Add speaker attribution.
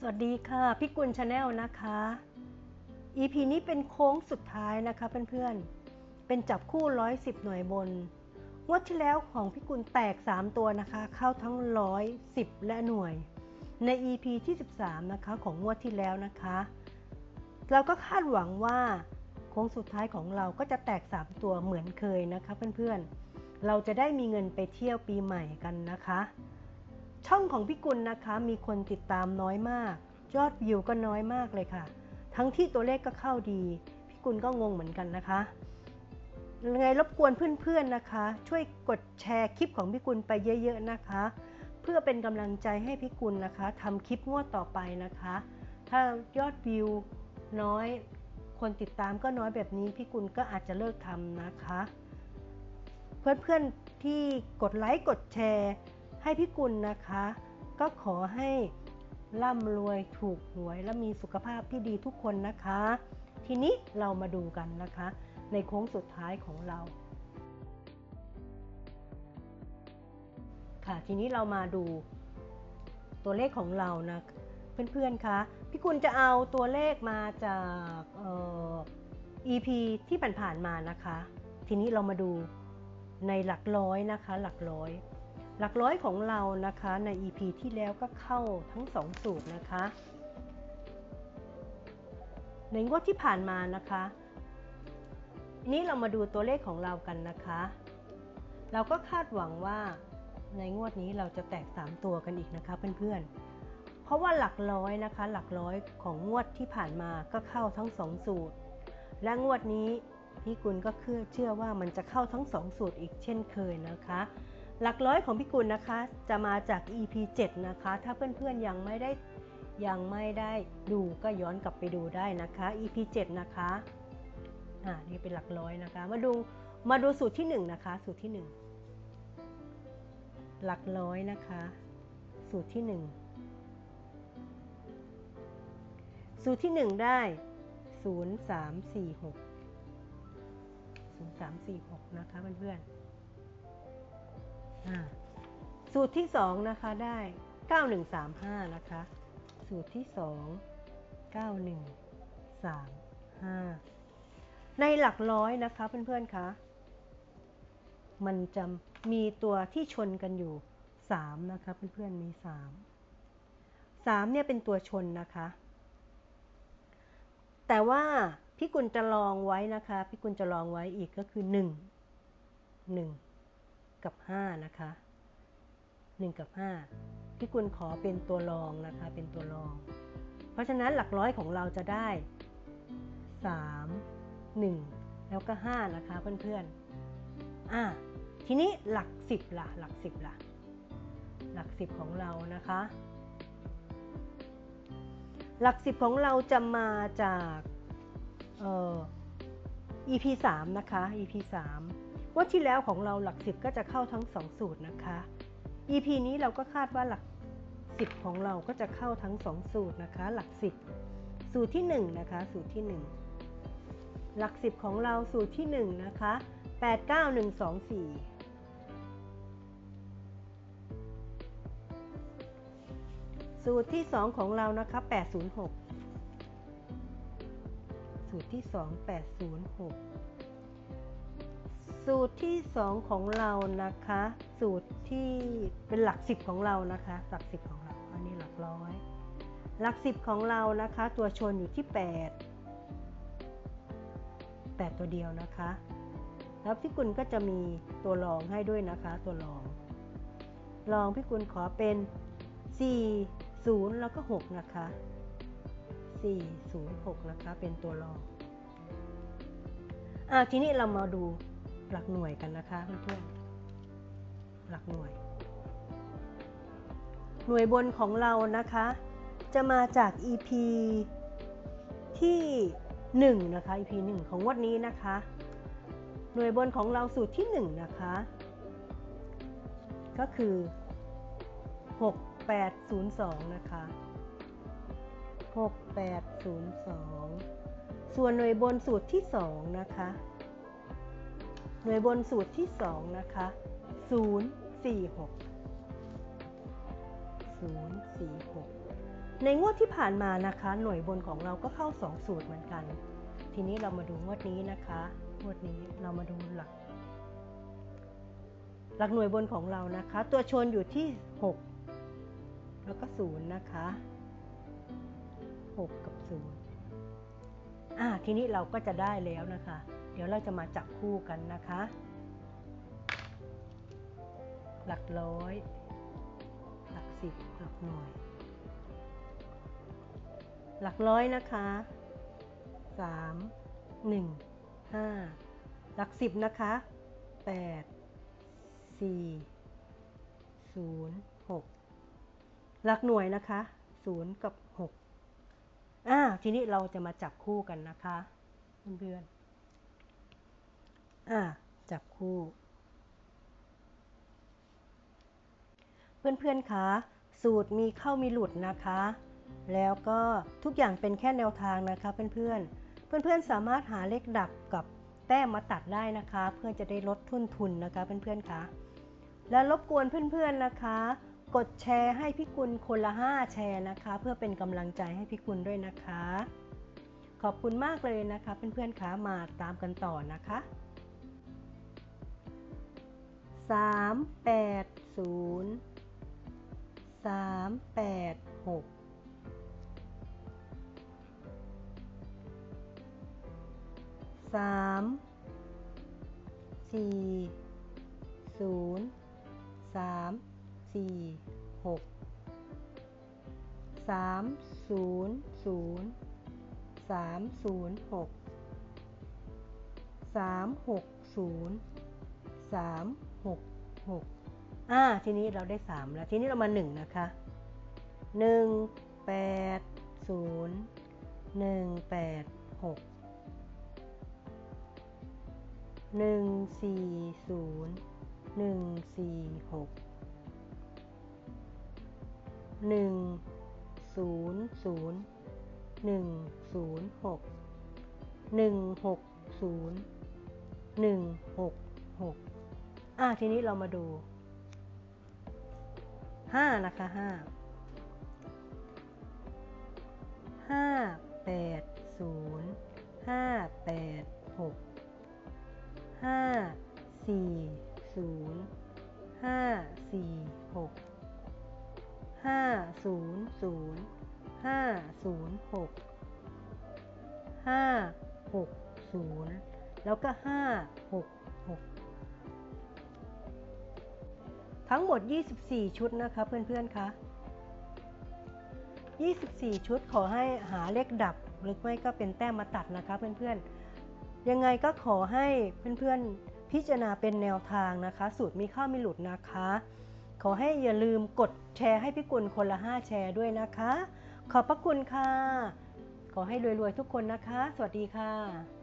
Speaker 1: สวัสดีค่ะพี่กุลชาแนลนะคะ EP นี้เป็นโค้งสุดท้ายนะคะเพื่อนๆ เป็นจับคู่ 110 หน่วยบนงวดที่แล้วของพี่กุลแตก 3 ตัวนะคะ เข้าทั้ง 110 และหน่วย ใน EP ที่ 13 นะคะของงวดที่แล้วนะคะ เราก็คาดหวังว่าโค้งสุดท้ายของเราก็จะแตก 3 ตัวเหมือนเคยนะคะเพื่อนๆ เราจะได้มีเงินไปเที่ยวปีใหม่กันนะคะ ช่องของพี่กุลนะคะ มีคนติดตามน้อยมาก ยอดวิวก็น้อยมากเลยค่ะ ทั้งที่ตัวเลขก็เข้าดี พี่กุลก็งงเหมือนกันนะคะยังไงรบกวนเพื่อนๆนะคะ ช่วยกดแชร์คลิปของพี่กุลไปเยอะๆนะคะ เพื่อเป็นกำลังใจให้พี่กุลนะคะทำคลิปงวดต่อไปนะคะ ถ้ายอดวิวน้อย คนติดตามก็น้อยแบบนี้พี่กุลก็อาจจะเลิกทำนะคะ เพื่อนๆที่กดไลค์กดแชร์ ให้พี่กุลนะคะ ก็ขอให้ร่ำรวยถูกหวยและมีสุขภาพที่ดีทุกคนนะคะ ทีนี้เรามาดูกันนะคะ ในโค้งสุดท้ายของเรา ค่ะทีนี้เรามาดูตัวเลขของเรานะเพื่อนๆคะพี่กุลจะเอาตัวเลขมาจากเอ่อ EP ที่ผ่านๆมานะคะ ทีนี้เรามาดูในหลักร้อยนะคะ หลักร้อย หลักร้อยของเรานะคะใน EP ที่แล้วก็เข้าทั้ง2สูตรนะคะ ในงวดที่ผ่านมานะคะ นี้เรามาดูตัวเลขของเรากันนะคะ เราก็คาดหวังว่าในงวดนี้เราจะแตก 3 ตัวกันอีกนะคะเพื่อนๆ เพราะว่าหลักร้อยนะคะ หลักร้อยของงวดที่ผ่านมาก็เข้าทั้ง2สูตร และงวดนี้พี่กุลก็เชื่อว่ามันจะเข้าทั้ง2สูตรอีกเช่นเคยนะคะ หลักร้อยของพี่กุลนะคะจะมาจาก EP 7 นะคะ ถ้าเพื่อนๆยังไม่ได้ยังไม่ได้ดูก็ย้อนกลับไปดูได้นะคะ EP 7 นะคะอ่านี่เป็นหลักร้อยนะคะ มาดูมาดูสูตรที่ 1 นะคะ สูตรที่ 1 หลักร้อยนะคะ สูตรที่ 1 สูตรที่ 1 ได้ 0 3 4 6 0 3 4 6 นะคะเพื่อนๆ สูตรที่ 2 นะคะได้ 9135 นะคะ สูตรที่ 2 9135 ในหลักร้อยนะคะเพื่อนๆคะมันจะมีตัวที่ชนกันอยู่ 3 นะคะเพื่อนๆมี 3 3เนี่ยเป็นตัวชนนะคะ แต่ว่าพี่กุลจะลองไว้นะคะพี่กุลจะลองไว้อีกก็คือ 1 1 กับ 5 นะคะ 1 กับ5พี่กุลขอเป็นตัวรองนะคะ เป็นตัวรอง เพราะฉะนั้นหลักร้อยของเราจะได้ 3 1 แล้วก็ 5 นะคะเพื่อนๆอะทีนี้หลัก 10ล่ะ หลัก 10ล่ะ หลัก 10 ของเรานะคะ หลัก 10 ของเราจะมาจากเอ่อ EP 3 นะคะ EP 3 ว่าที่แล้วของเราหลัก10ก็จะเข้าทั้ง2สูตรนะคะ EP นี้เราก็คาดว่าหลัก10ของเราก็จะเข้าทั้ง2สูตรนะคะ หลัก10สูตรที่1นะคะ สูตรที่1หลัก10ของเราสูตรที่1นะคะ8 9 1 2 4สูตรที่2ของเรานะคะ806สูตรที่2 806 สูตรที่ 2 ของเรานะคะ สูตรที่เป็นหลัก10ของเรานะคะ หลัก10ของเรา อันนี้หลักร้อย หลัก10ของเรานะคะ ตัวชนอยู่ที่ 8 8 ตัวเดียวนะคะ แล้วพี่กุลก็จะมีตัวรองให้ด้วยนะคะ ตัวรองรองพี่กุลขอเป็น 4 0 แล้วก็ 6 นะคะ 4 0 6 นะคะ เป็นตัวรองอ่าทีนี้เรามาดู หลักหน่วยกันนะคะเพื่อนๆหลักหน่วย หน่วยบนของเรานะคะ จะมาจาก EP ที่1นะคะ EP 1 ของวันนี้นะคะ หน่วยบนของเราสูตรที่ 1 นะคะ ก็คือ 6802 นะคะ 6802 ส่วนหน่วยบนสูตรที่ 2 นะคะ น่วยบนสูตรที่ 2 นะคะ 046 046 ในงวดที่ผ่านมานะคะ หน่วยบนของเราก็เข้า 2 สูตรเหมือนกัน ทีนี้เรามาดูงวดนี้นะคะ งวดนี้เรามาดูหลัก หลักหน่วยบนของเรานะคะ ตัวชนอยู่ที่ 6 แล้วก็ 0 นะคะ 6 กับ 0 อ่าทีนี้เราก็จะได้แล้วนะคะ เดี๋ยวเราจะมาจับคู่กันนะคะ หลักร้อย หลักสิบหลักหน่วย หลักร้อยนะคะสามหนึ่งห้าหลักสิบนะคะแปดสี่ศูนย์หกหลักหน่วยนะคะศูนย์กับ ทีนี้เราจะมาจับคู่กันนะคะเพื่อนๆอ่าจับคู่ เพื่อนๆคะสูตรมีเข้ามีหลุดนะคะ แล้วก็ทุกอย่างเป็นแค่แนวทางนะคะเพื่อนๆ เพื่อนๆสามารถหาเลขดับกับแต้มมาตัดได้นะคะ เพื่อจะได้ลดทุนทุนนะคะเพื่อนๆคะและรบกวนเพื่อนๆนะคะ กดแชร์ให้พี่กุลคนละ 5 แชร์นะคะ เพื่อเป็นกำลังใจให้พี่กุลด้วยนะคะ ขอบคุณมากเลยนะคะเพื่อนๆคะมาตามกันต่อนะคะ 3 8 0สามแปดหกสามสี่ศูนย์สาม สี่หกสามศูนย์ศูนย์สามศูนย์หกสามหกศูนย์สามหกหกอ่าทีนี้เราได้ 3 แล้ว ทีนี้เรามา 1 นะคะ 1 8 0 1 8 6 1 4 0 1 4 6 1 0 0 1 0 6 1 6 0 1 6 6อ่าทีนี้เรามาดูห้านะคะห้าห้าแปดศูนย์ห้าแปดหกห้าสี่ศูนย์ห้าสี่หก ศูนย์ศูนย์ห้าศูนย์หกห้าหกศูนย์แล้วก็ห้าหกหกทั้งหมด 24 ชุดนะคะเพื่อนๆคะ24 ชุดขอให้หาเลขดับหรือไม่ก็เป็นแต้มมาตัดนะคะเพื่อนๆ ยังไงก็ขอให้เพื่อนๆ พิจารณาเป็นแนวทางนะคะ สูตรมีข้าไม่หลุดนะคะ ขอให้อย่าลืมกดแชร์ให้พี่กุลคนละ 5 แชร์ด้วยนะคะ ขอบพระคุณค่ะ ขอให้รวยๆทุกคนนะคะ สวัสดีค่ะ